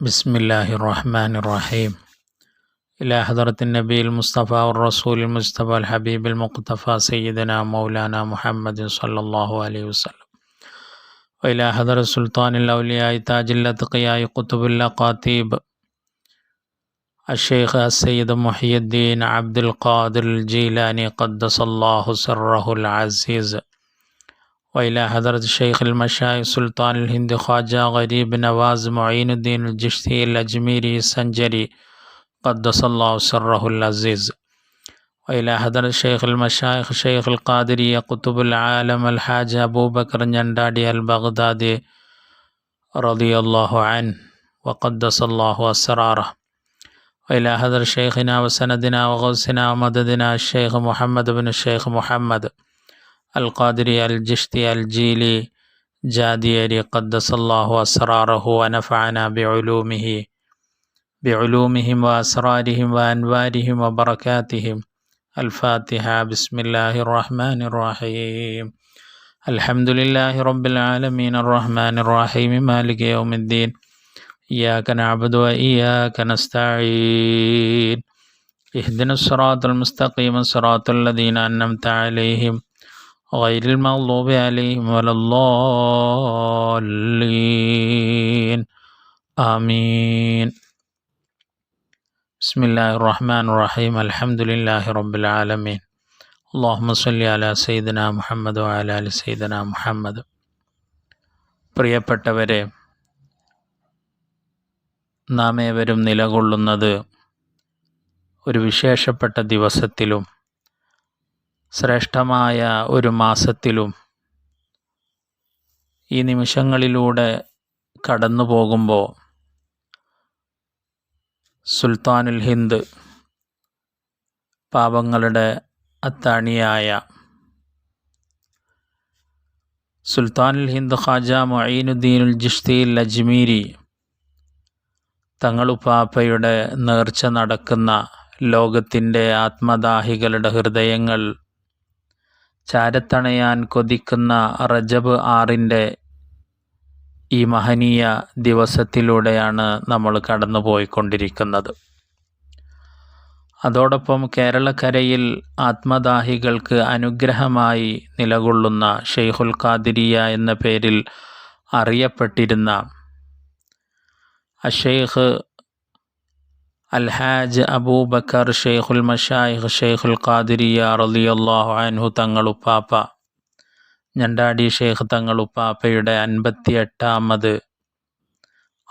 بسم الله الرحمن الرحيم. إلى حضرة النبي المصطفى والرسول المصطفى الحبيب المقتفى سيدنا مولانا محمد صلى الله عليه وسلم. وإلى حضرة سلطان الأولياء تاج الأتقياء قطب اللقاتيب الشيخ السيد محي الدين عبد القادر الجيلاني قدس الله سره العزيز. وإلى حضرة الشيخ المشايخ سلطان الهند خواجة غريب نواز معين الدين الجشتي الأجميري السنجري. قدس الله سره العزيز. وإلى حضرة الشيخ المشايخ شيخ القادرية قطب العالم الحاج أبو بكر نندادي البغدادي رضي الله عنه وقدس الله أسراره. وإلى حضرة شيخنا وسندنا وغوثنا ومددنا الشيخ محمد بن الشيخ محمد. القادري الجشتي الجيلي جاديري قدس الله أسراره ونفعنا بعلومه بعلومهم وأسرارهم وأنوارهم وبركاتهم. الفاتحة بسم الله الرحمن الرحيم. الحمد لله رب العالمين. الرحمن الرحيم مالك يوم الدين. إياك نعبد وإياك نستعين. اهدنا الصراط المستقيم صراط الذين أنعمت عليهم. غير المغضوب عليهم ولا الضالين آمين بسم الله الرحمن الرحيم الحمد لله رب العالمين اللهم صل على سيدنا മുഹമ്മദ് وعلى آل سيدنا മുഹമ്മദ് പ്രിയപ്പെട്ടവരെ നാം ഏവരും നിലകൊള്ളുന്നത് ഒരു വിശേഷപ്പെട്ട ദിവസത്തിലും ശ്രേഷ്ഠമായ ഒരു മാസത്തിലും ഈ നിമിഷങ്ങളിലൂടെ കടന്നു പോകുമ്പോൾ സുൽത്താനുൽ ഹിന്ദ് പാപങ്ങളുടെ അത്താണിയായ സുൽത്താനുൽ ഹിന്ദ് ഖാജ മൊയ്നുദ്ദീനുൽ ജിഷ്തിൽ അജ്മീരി തങ്ങളുപ്പാപ്പയുടെ നേർച്ച നടക്കുന്ന ലോകത്തിന്റെ ആത്മദാഹികളുടെ ഹൃദയങ്ങൾ ചാരത്തണയാൻ കൊതിക്കുന്ന റജബ് ആറിന്റെ ഈ മഹനീയ ദിവസത്തിലൂടെയാണ് നമ്മൾ കടന്നു പോയിക്കൊണ്ടിരിക്കുന്നത് അതോടൊപ്പം കേരളക്കരയിൽ ആത്മദാഹികൾക്ക് അനുഗ്രഹമായി നിലകൊള്ളുന്ന ഷെയ്ഖുൽ ഖാദിരിയ എന്ന പേരിൽ അറിയപ്പെട്ടിരുന്ന അഷെയ്ഖ് അൽഹാജ് അബൂബക്കർ ഷെയ്ഖുൽ മഷായിഖ് ഷെയ്ഖുൽ ഖാദിരിയ റളിയല്ലാഹു അൻഹു തങ്ങളുപ്പാപ്പ ഞണ്ടാടി ഷെയ്ഖ് തങ്ങളുപ്പാപ്പയുടെ അൻപത്തി എട്ടാമത്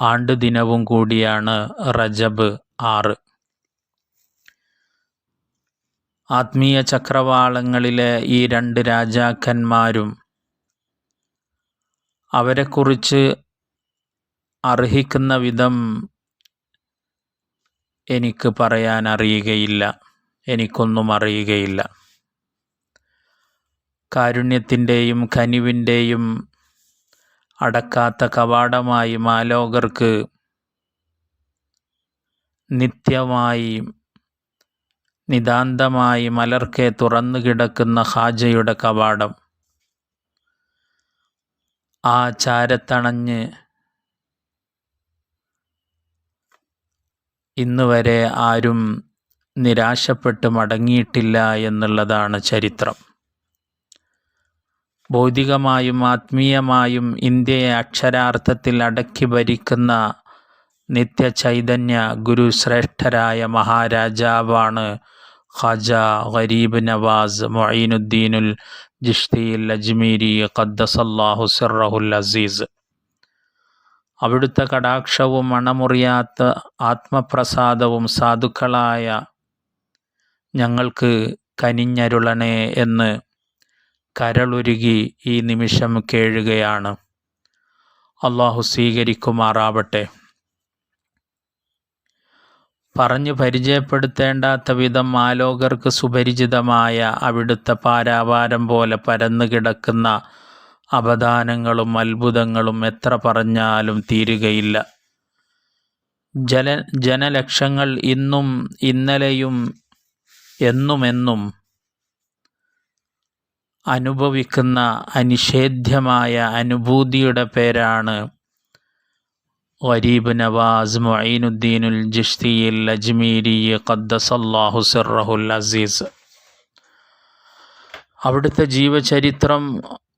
ആണ്ട് ദിനവും കൂടിയാണ് റജബ് ആറ്. ആത്മീയ ചക്രവാളങ്ങളിലെ ഈ രണ്ട് രാജാക്കന്മാരും അവരെക്കുറിച്ച് അർഹിക്കുന്ന വിധം എനിക്ക് പറയാൻ അറിയുകയില്ല എനിക്കൊന്നും അറിയുകയില്ല. കാരുണ്യത്തിന്റെയും കനിവിന്റെയും അടക്കാത്ത കവാടമായി മാലോകർക്ക് നിത്യമായി നിതാന്തമായി മലർക്കെ തുറന്നു കിടക്കുന്ന ഹാജയുടെ കവാടം. ആ ചാരത്തണഞ്ഞ് ഇന്ന് വരെ ആരും നിരാശപ്പെട്ട് മടങ്ങിയിട്ടില്ല എന്നുള്ളതാണ് ചരിത്രം. ഭൗതികമായും ആത്മീയമായും ഇന്ത്യയെ അക്ഷരാർത്ഥത്തിൽ അടക്കി ഭരിക്കുന്ന നിത്യ ചൈതന്യ ഗുരുശ്രേഷ്ഠരായ മഹാരാജാവാണ് ഖജ ഗരീബ് നവാസ് മൊയ്നുദ്ദീനുൽ ജിഷ്തിയിൽ അജ്മീരി ഖദ്ദസല്ലാഹു സിറഹുൽ അസീസ്. അവിടുത്തെ കടാക്ഷവും മണമുറിയാത്ത ആത്മപ്രസാദവും സാധുക്കളായ ഞങ്ങൾക്ക് കനിഞ്ഞരുളണേ എന്ന് കരളുരുകി ഈ നിമിഷം കേഴുകയാണ്. അള്ളാഹു സ്വീകരിക്കുമാറാവട്ടെ. പറഞ്ഞു പരിചയപ്പെടുത്തേണ്ടാത്ത വിധം ആലോകർക്ക് സുപരിചിതമായ അവിടുത്തെ പാരാവാരം പോലെ പരന്നു കിടക്കുന്ന അപദാനങ്ങളും അത്ഭുതങ്ങളും എത്ര പറഞ്ഞാലും തീരുകയില്ല. ജല ജനലക്ഷങ്ങൾ ഇന്നും ഇന്നലെയും എന്നുമെന്നും അനുഭവിക്കുന്ന അനിഷേധ്യമായ അനുഭൂതിയുടെ പേരാണ് വരീബ് നവാസ് മൊയ്നുദ്ദീനുൽ ജിഷ്തിയിൽ അജ്മീരി ഖദ്ദസല്ലാഹു സിറഹുൽ അസീസ്. അവിടുത്തെ ജീവചരിത്രം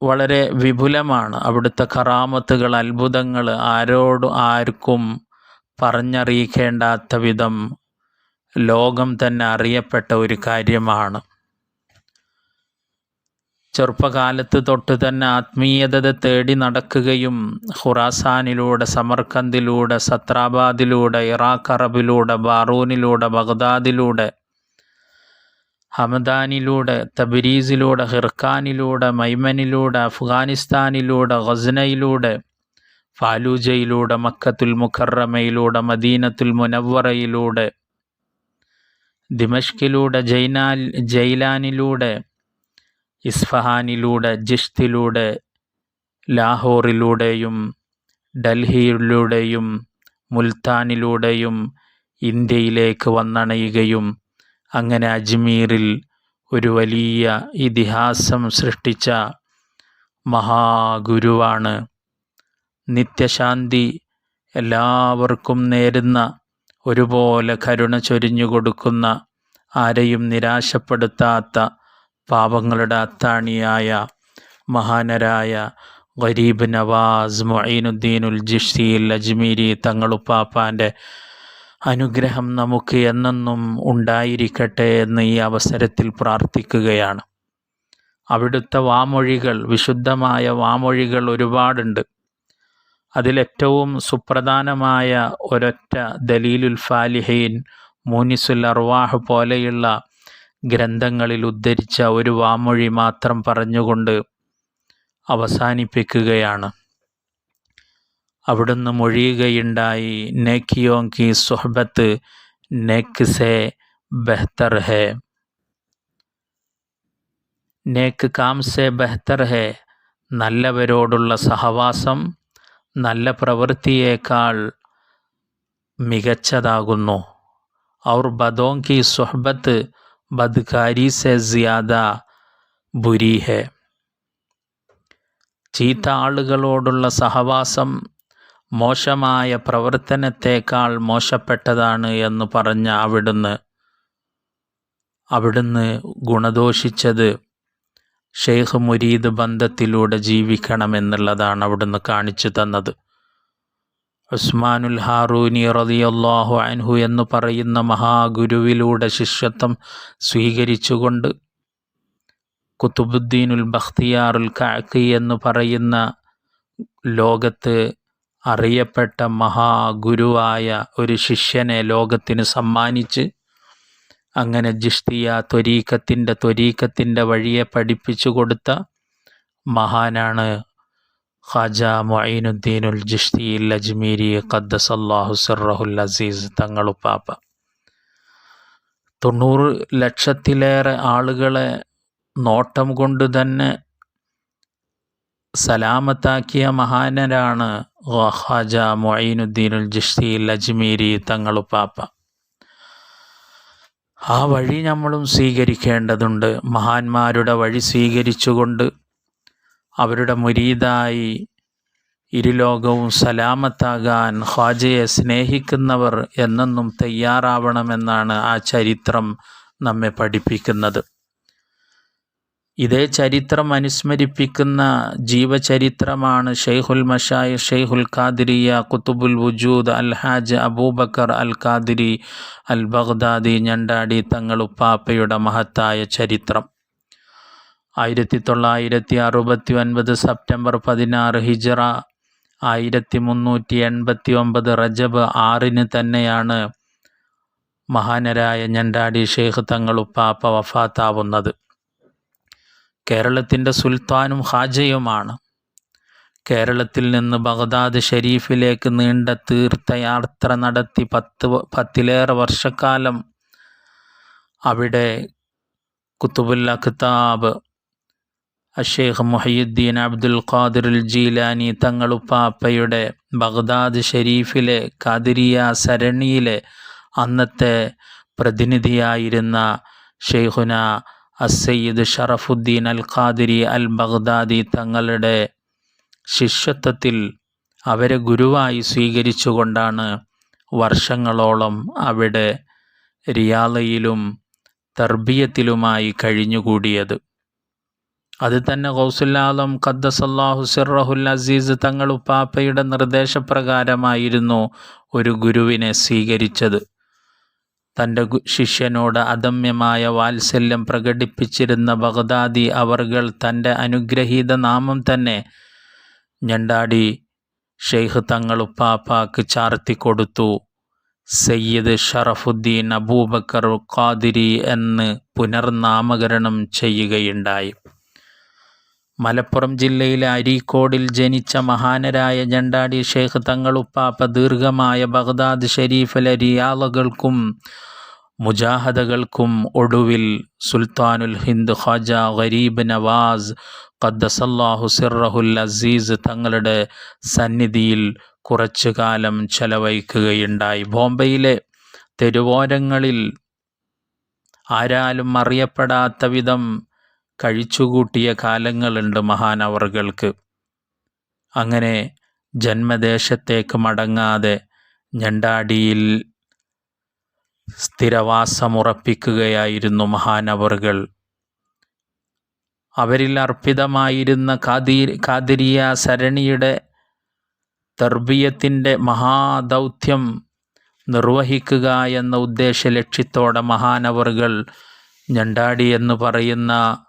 വളരെ വിപുലമാണ്. അവിടുത്തെ കറാമത്തുകൾ അത്ഭുതങ്ങൾ ആരോടും ആർക്കും പറഞ്ഞറിയിക്കേണ്ടാത്ത വിധം ലോകം തന്നെ അറിയപ്പെട്ട ഒരു കാര്യമാണ്. ചെറുപ്പകാലത്ത് തൊട്ട് തന്നെ ആത്മീയത തേടി നടക്കുകയും ഖുറാസാനിലൂടെ സമർക്കന്തിലൂടെ സത്രാബാദിലൂടെ ഇറാഖ് അറബിലൂടെ ബാറൂനിലൂടെ ബഗ്ദാദിലൂടെ ഹമദാനിലൂടെ തബരീസിലൂടെ ഹിർഖാനിലൂടെ മൈമനിലൂടെ അഫ്ഗാനിസ്ഥാനിലൂടെ ഗസ്നയിലൂടെ ഫാലൂജയിലൂടെ മക്കത്തുൽ മുഖറമയിലൂടെ മദീനത്തുൽ മുനവറയിലൂടെ ദിമഷ്കിലൂടെ ജൈനാൽ ജൈലാനിലൂടെ ഇസ്ഫഹാനിലൂടെ ജിഷ്തിലൂടെ ലാഹോറിലൂടെയും ഡൽഹിയിലൂടെയും മുൽത്താനിലൂടെയും ഇന്ത്യയിലേക്ക് വന്നണയുകയും അങ്ങനെ അജ്മീറിൽ ഒരു വലിയ ഇതിഹാസം സൃഷ്ടിച്ച മഹാഗുരുവാണ് നിത്യശാന്തി. എല്ലാവർക്കും നേരുന്ന ഒരുപോലെ കരുണ ചൊരിഞ്ഞു കൊടുക്കുന്ന ആരെയും നിരാശപ്പെടുത്താത്ത പാപങ്ങളുടെ അത്താണിയായ മഹാനരായ ഗരീബ് നവാസ് മൊയ്നുദ്ദീനുൽ ജിഷീൽ അജ്മീരി തങ്ങളുപ്പാപ്പാന്റെ അനുഗ്രഹം നമുക്ക് എന്നെന്നും ഉണ്ടായിരിക്കട്ടെ എന്ന് ഈ അവസരത്തിൽ പ്രാർത്ഥിക്കുകയാണ്. അവിടുത്തെ വാമൊഴികൾ വിശുദ്ധമായ വാമൊഴികൾ ഒരുപാടുണ്ട്. അതിലേറ്റവും സുപ്രധാനമായ ഒരൊറ്റ ദലീലുൽ ഫാലിഹീൻ മൂനിസുൽ അർവാഹ് പോലെയുള്ള ഗ്രന്ഥങ്ങളിൽ ഉദ്ധരിച്ച ഒരു വാമൊഴി മാത്രം പറഞ്ഞുകൊണ്ട് അവസാനിപ്പിക്കുകയാണ്. അവിടുന്ന് മൊഴിയുകയുണ്ടായി. നെക്കിയോ കി സുഹബത്ത് നേക്ക് സെ ബെഹ്തർ ഹെ. നേക്ക് കാം സെ ബെഹ്തർ ഹെ. നല്ലവരോടുള്ള സഹവാസം നല്ല പ്രവൃത്തിയേക്കാൾ മികച്ചതാകുന്നു. ഔർ ബദോ കി സുഹബത്ത് ബദ്കാരി സെ സിയാദ ബുരി ഹെ. ചീത്ത ആളുകളോടുള്ള സഹവാസം മോശമായ പ്രവർത്തനത്തേക്കാൾ മോശപ്പെട്ടതാണ് എന്ന് പറഞ്ഞ അവിടുന്ന് അവിടുന്ന് ഗുണദോഷിച്ചത് ഷെയ്ഖ് മുരീദ് ബന്ധത്തിലൂടെ ജീവിക്കണമെന്നുള്ളതാണ് അവിടുന്ന് കാണിച്ചു തന്നത്. ഉസ്മാനുൽ ഹാറൂനി റതിയല്ലാഹു അൻഹു എന്ന് പറയുന്ന മഹാഗുരുവിലൂടെ ശിഷ്യത്വം സ്വീകരിച്ചുകൊണ്ട് കുത്തുബുദ്ദീനുൽ ബഖ്തിയാറുൽ കാക്കി എന്ന് പറയുന്ന ലോകത്ത് അറിയപ്പെട്ട മഹാഗുരുവായ ഒരു ശിഷ്യനെ ലോകത്തിന് സമ്മാനിച്ച് അങ്ങനെ ജിഷ്തിയ ത്വരീക്കത്തിന്റെ ത്വരീക്കത്തിന്റെ വഴിയെ പഠിപ്പിച്ചു കൊടുത്ത മഹാനാണ് ഖാജ മൊയിനുദ്ദീനുൽ ജിഷ്തിയിൽ അജ്മീരി ഖദ്ദസല്ലാഹു സിറഹുൽ അസീസ് തങ്ങളുപ്പാപ്പ തൊണ്ണൂറ് ലക്ഷത്തിലേറെ ആളുകളെ നോട്ടം കൊണ്ട് തന്നെ സലാമത്താക്കിയ മഹാനരാണ് ഖാജ മൊയ്നുദ്ദീനുൽ ജിഷ്തിയിൽ അജ്മീരി തങ്ങളുപ്പാപ്പ ആ വഴി നമ്മളും സ്വീകരിക്കേണ്ടതുണ്ട്. മഹാന്മാരുടെ വഴി സ്വീകരിച്ചുകൊണ്ട് അവരുടെ മുരീതായി ഇരുലോകവും സലാമത്താകാൻ ഖാജയെ സ്നേഹിക്കുന്നവർ എന്നെന്നും തയ്യാറാവണമെന്നാണ് ആ ചരിത്രം നമ്മെ പഠിപ്പിക്കുന്നത്. ഇതേ ചരിത്രം അനുസ്മരിപ്പിക്കുന്ന ജീവചരിത്രമാണ് ഷെയ്ഖുൽ മഷായ് ഷെയ്ഖുൽ ഖാദിരിയ കുത്തുബുൽ വുജൂദ് അൽ ഹാജ് അബൂബക്കർ അൽ ഖാദിരി അൽ ബഗ്ദാദി ഞണ്ടാടി തങ്ങളുപ്പാപ്പയുടെ മഹത്തായ ചരിത്രം. ആയിരത്തി തൊള്ളായിരത്തി അറുപത്തി ഒൻപത് സെപ്റ്റംബർ പതിനാറ് ഹിജറ ആയിരത്തി മുന്നൂറ്റി എൺപത്തി ഒമ്പത് റജബ് ആറിന് തന്നെയാണ് മഹാനരായ ഞണ്ടാടി ഷെയ്ഖ് തങ്ങളുപ്പാപ്പ വഫാത്താവുന്നത്. കേരളത്തിന്റെ സുൽത്താനും ഹാജയുമാണ്. കേരളത്തിൽ നിന്ന് ബഗ്ദാദ് ഷെരീഫിലേക്ക് നീണ്ട തീർത്ഥയാത്ര നടത്തി പത്ത് പത്തിലേറെ വർഷക്കാലം അവിടെ കുത്തുബുൽ അഖ്താബ് അഷേഖ് മുഹയുദ്ദീൻ അബ്ദുൽ ഖാദിറുൽ ജീലാനി തങ്ങളുപ്പാപ്പയുടെ ബഗ്ദാദ് ഷെരീഫിലെ ഖാദിരിയ സരണിയിലെ അന്നത്തെ പ്രതിനിധിയായിരുന്ന ഷെയ്ഖുന അസയ്യിദ് ഷറഫുദ്ദീൻ അൽ ഖാദിരി അൽ ബഗ്ദാദി തങ്ങളുടെ ശിഷ്യത്വത്തിൽ അവരെ ഗുരുവായി സ്വീകരിച്ചുകൊണ്ടാണ് വർഷങ്ങളോളം അവിടെ റിയാലയിലും തർബിയത്തിലുമായി കഴിഞ്ഞുകൂടിയത്. അത് തന്നെ ഗൗസുല്ലാലം ഖദ്ദസല്ലാഹു സിറഹുൽ അസീസ് തങ്ങൾ ഉപ്പാപ്പയുടെ നിർദ്ദേശപ്രകാരമായിരുന്നു ഒരു ഗുരുവിനെ സ്വീകരിച്ചത്. തന്റെ ശിഷ്യനോട് അദമ്യമായ വാത്സല്യം പ്രകടിപ്പിച്ചിരുന്ന ബഗ്ദാദി അവർകൾ തന്റെ അനുഗ്രഹീത നാമം തന്നെ ഞണ്ടാടി. ഷെയ്ഖ് തങ്ങൾ ചാർത്തി കൊടുത്തു. സയ്യിദ് ഷറഫുദ്ദീൻ അബൂബക്കർ ഖാദിരി എന്ന് പുനർനാമകരണം ചെയ്യുകയുണ്ടായി. മലപ്പുറം ജില്ലയിലെ അരീക്കോടിൽ ജനിച്ച മഹാനരായ ജണ്ടാടി ഷെയ്ഖ് തങ്ങളുപ്പാപ്പ ദീർഘമായ ബഗ്ദാദ് ഷെരീഫിലെ റിയാലകൾക്കും മുജാഹദകൾക്കും ഒടുവിൽ സുൽത്താനുൽ ഹിന്ദ് ഖാജ ഗരീബ് നവാസ് ഖദ്ദസല്ലാഹു സിറഹുൽ അസീസ് തങ്ങളുടെ സന്നിധിയിൽ കുറച്ചു കാലം ചെലവഴിക്കുകയുണ്ടായി. ബോംബെയിലെ തെരുവോരങ്ങളിൽ ആരാലും അറിയപ്പെടാത്ത വിധം കഴിച്ചുകൂട്ടിയ കാലങ്ങളുണ്ട് മഹാനവറുകൾക്ക്. അങ്ങനെ ജന്മദേശത്തേക്ക് മടങ്ങാതെ ഞണ്ടാടിയിൽ സ്ഥിരവാസമുറപ്പിക്കുകയായിരുന്നു മഹാനവറുകൾ. അവരിൽ അർപ്പിതമായിരുന്ന കാതി കാതിരിയ സരണിയുടെ തർബീയത്തിന്റെ മഹാദൗത്യം നിർവഹിക്കുക എന്ന ഉദ്ദേശ ലക്ഷ്യത്തോടെ മഹാനവറുകൾ ഞണ്ടാടി എന്ന് പറയുന്ന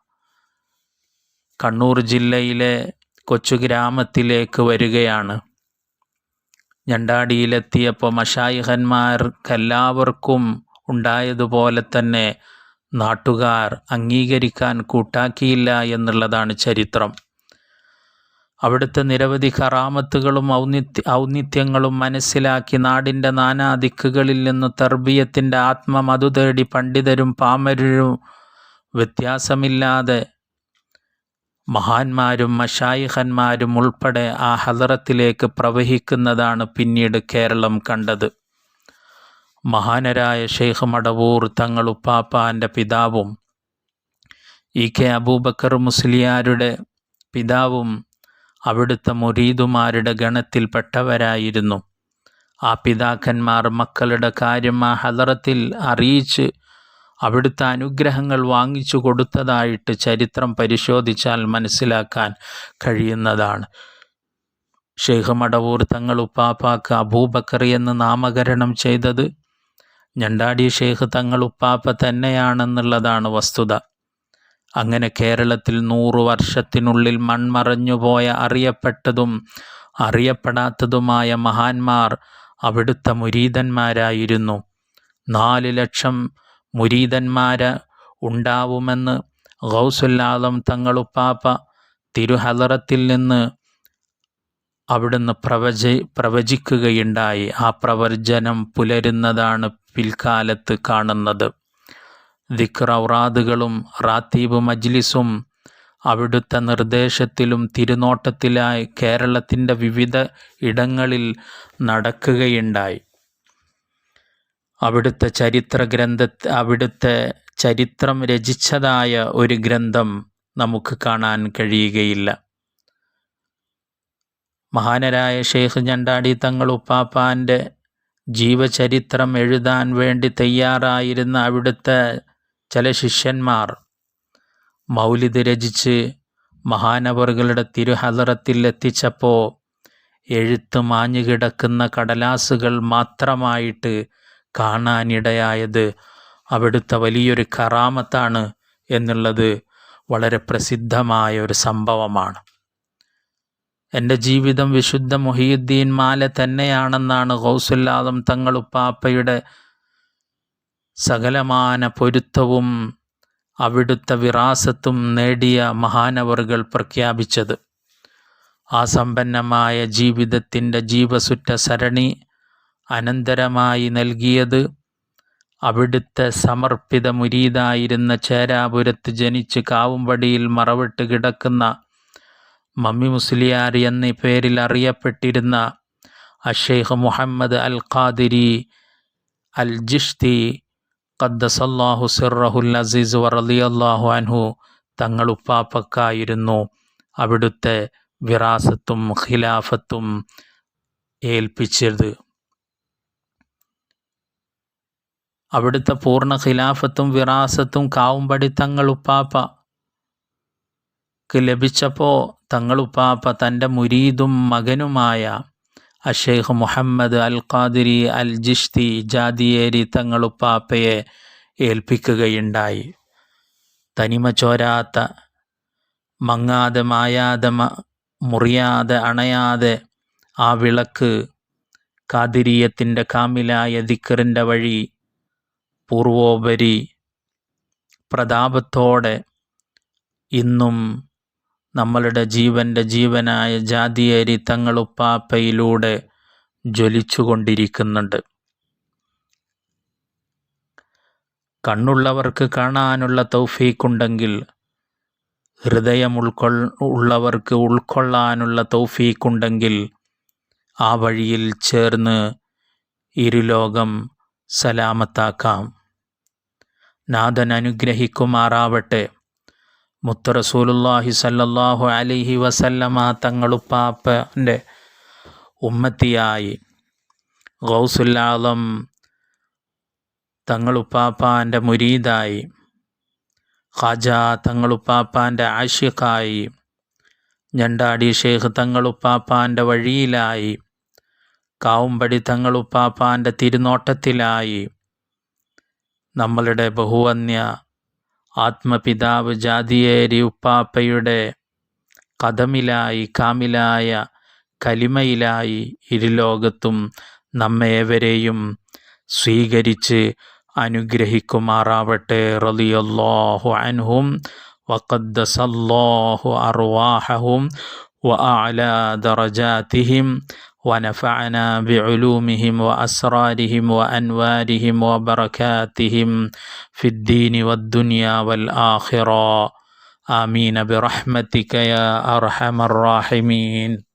കണ്ണൂർ ജില്ലയിലെ കൊച്ചു ഗ്രാമത്തിലേക്ക് വരികയാണ്. ഞണ്ടാടിയിലെത്തിയപ്പോൾ മഷായിഹന്മാർക്കെല്ലാവർക്കും ഉണ്ടായതുപോലെ തന്നെ നാട്ടുകാർ അംഗീകരിക്കാൻ കൂട്ടാക്കിയില്ല എന്നുള്ളതാണ് ചരിത്രം. അവിടുത്തെ നിരവധി കറാമത്തുകളും ഔന്നിത്യ ഔന്നിത്യങ്ങളും മനസ്സിലാക്കി നാടിന്റെ നാനാദിക്കുകളിൽ നിന്ന് തർബീയത്തിന്റെ ആത്മമതു തേടി പണ്ഡിതരും പാമരരും വ്യത്യാസമില്ലാതെ മഹാന്മാരും മഷായിഹന്മാരും ഉൾപ്പെടെ ആ ഹലറത്തിലേക്ക് പ്രവഹിക്കുന്നതാണ് പിന്നീട് കേരളം കണ്ടത്. മഹാനരായ ഷെയ്ഖ് മടവൂർ തങ്ങളുപ്പാപ്പാന്റെ പിതാവും ഇ കെ അബൂബക്കർ മുസ്ലിയാരുടെ പിതാവും അവിടുത്തെ മുരീദുമാരുടെ ഗണത്തിൽപ്പെട്ടവരായിരുന്നു. ആ പിതാക്കന്മാർ മക്കളുടെ കാര്യം ആ ഹലറത്തിൽ അറിയിച്ച് അവിടുത്തെ അനുഗ്രഹങ്ങൾ വാങ്ങിച്ചു കൊടുത്തതായിട്ട് ചരിത്രം പരിശോധിച്ചാൽ മനസ്സിലാക്കാൻ കഴിയുന്നതാണ്. ഷെയ്ഖ് മടവൂർ തങ്ങൾ ഉപ്പാപ്പാക്ക് അബൂബക്കർ എന്ന് നാമകരണം ചെയ്തത് ഞണ്ടാടി ഷെയ്ഖ് തങ്ങൾ ഉപ്പാപ്പ തന്നെയാണെന്നുള്ളതാണ് വസ്തുത. അങ്ങനെ കേരളത്തിൽ നൂറു വർഷത്തിനുള്ളിൽ മൺമറഞ്ഞുപോയ അറിയപ്പെട്ടതും അറിയപ്പെടാത്തതുമായ മഹാന്മാർ അവിടുത്തെ മുരീതന്മാരായിരുന്നു. നാല് ലക്ഷം മുരീതന്മാര് ഉണ്ടാവുമെന്ന് ഗൗസുല്ലാദം തങ്ങളുപ്പാപ്പ തിരുഹലറത്തിൽ നിന്ന് അവിടുന്ന് പ്രവച പ്രവചിക്കുകയുണ്ടായി. ആ പ്രവചനം പുലരുന്നതാണ് പിൽക്കാലത്ത് കാണുന്നത്. ദിക്റൗറാദുകളും റാത്തീബ് മജ്ലിസും അവിടുത്തെ നിർദ്ദേശത്തിലും തിരുനോട്ടത്തിലായി കേരളത്തിന്റെ വിവിധ ഇടങ്ങളിൽ നടക്കുകയുണ്ടായി. അവിടുത്തെ ചരിത്ര ഗ്രന്ഥ അവിടുത്തെ ചരിത്രം രചിച്ചതായ ഒരു ഗ്രന്ഥം നമുക്ക് കാണാൻ കഴിയുകയില്ല. മഹാനരായ ഷെയ്ഖ് ഞണ്ടാടി തങ്ങൾ ഉപ്പാപ്പാന്റെ ജീവചരിത്രം എഴുതാൻ വേണ്ടി തയ്യാറായിരുന്ന അവിടുത്തെ ചില ശിഷ്യന്മാർ മൗലിദ് രചിച്ച് മഹാനവറുകളുടെ തിരുഹലറത്തിൽ എത്തിച്ചപ്പോൾ എഴുത്ത് മാഞ്ഞുകിടക്കുന്ന കടലാസുകൾ മാത്രമായിട്ട് കാണാനിടയായത്. അവിടുത്തെ വലിയൊരു കറാമത്താണ് എന്നുള്ളത് വളരെ പ്രസിദ്ധമായ ഒരു സംഭവമാണ്. എന്റെ ജീവിതം വിശുദ്ധ മുഹിയുദ്ദീൻ മാല തന്നെയാണെന്നാണ് ഗൗസുല്ലാദം തങ്ങളുപ്പാപ്പയുടെ സകലമാന പൊരുത്തവും അവിടുത്തെ വിറാസത്തും നേടിയ മഹാനവറുകൾ പ്രഖ്യാപിച്ചത്. ആ സമ്പന്നമായ ജീവിതത്തിന്റെ ജീവസുറ്റ സരണി അനന്തരമായി നൽകിയത്. അവിടുത്തെ സമർപ്പിത മുരീതായിരുന്ന ചേരാപുരത്ത് ജനിച്ച് കാവുംപടിയിൽ മറവിട്ട് കിടക്കുന്ന മമ്മി മുസ്ലിയാർ എന്നീ പേരിൽ അറിയപ്പെട്ടിരുന്ന അഷേഖ് മുഹമ്മദ് അൽ ഖാദിരി അൽ ജിഷ്തി ഖദ്ദസല്ലാഹു സിറഹുൽ അസീസ് വറലിയല്ലാഹു അൻഹു തങ്ങളുപ്പാപ്പക്കായിരുന്നു അവിടുത്തെ വിറാസത്തും ഖിലാഫത്തും ഏൽപ്പിച്ചത്. അവിടുത്തെ പൂർണ ഖിലാഫത്തും വിറാസത്തും കാവുംപടി തങ്ങളുപ്പാപ്പക്ക് ലഭിച്ചപ്പോൾ തങ്ങളുപ്പാപ്പ തന്റെ മുരീദും മകനുമായ അഷേഖ് മുഹമ്മദ് അൽ ഖാദിരി അൽ ജിഷ്തി ജാദിയേരി തങ്ങളുപ്പാപ്പയെ ഏൽപ്പിക്കുകയുണ്ടായി. തനിമ ചോരാത്ത മങ്ങാതെ മായാതെ മുറിയാതെ അണയാതെ ആ വിളക്ക് കാതിരീയത്തിന്റെ കാമിലായ ദിക്കറിന്റെ വഴി പൂർവോപരി പ്രതാപത്തോടെ ഇന്നും നമ്മളുടെ ജീവന്റെ ജീവനായ ജാതിയരി തങ്ങളുപ്പാപ്പയിലൂടെ ജ്വലിച്ചുകൊണ്ടിരിക്കുന്നുണ്ട്. കണ്ണുള്ളവർക്ക് കാണാനുള്ള തൗഫീക്കുണ്ടെങ്കിൽ ഹൃദയം ഉൾക്കൊൾ ഉള്ളവർക്ക് ഉൾക്കൊള്ളാനുള്ള തൗഫീക്കുണ്ടെങ്കിൽ ആ വഴിയിൽ ചേർന്ന് ഇരുലോകം സലാമത്താക്കാം. നാഥൻ അനുഗ്രഹിക്കുമാറാവട്ടെ. മുത്തറസൂലുല്ലാഹി സല്ലല്ലാഹു അലിഹി വസല്ലമ തങ്ങളുപ്പാപ്പന്റെ ഉമ്മത്തിയായി ഗൗസുല്ലാളം തങ്ങളുപ്പാപ്പാന്റെ മുരീദായി ഖാജ തങ്ങളുപ്പാപ്പാന്റെ ആഷിഖായി ഞണ്ടാടി ഷേഖ് തങ്ങളുപ്പാപ്പാന്റെ വഴിയിലായി കാവുംപടി തങ്ങളുപ്പാപ്പാന്റെ തിരുനോട്ടത്തിലായി നമ്മളുടെ ബഹുവന്യ ആത്മപിതാവ് ജാതിയേരി ഉപ്പാപ്പയുടെ കഥമിലായി കാമിലായ കലിമയിലായി ഇരുലോകത്തും നമ്മേവരെയും സ്വീകരിച്ച് അനുഗ്രഹിക്കുമാറാവട്ടെ. റലിയല്ലാഹു അൻഹും വഖദ്ദസല്ലാഹു അർവാഹഹും വഅല ദറജാതിഹിം ونفعنا بعلومهم وأسرارهم وأنوارهم وبركاتهم في الدين والدنيا والآخرة. آمين برحمتك يا أرحم الراحمين.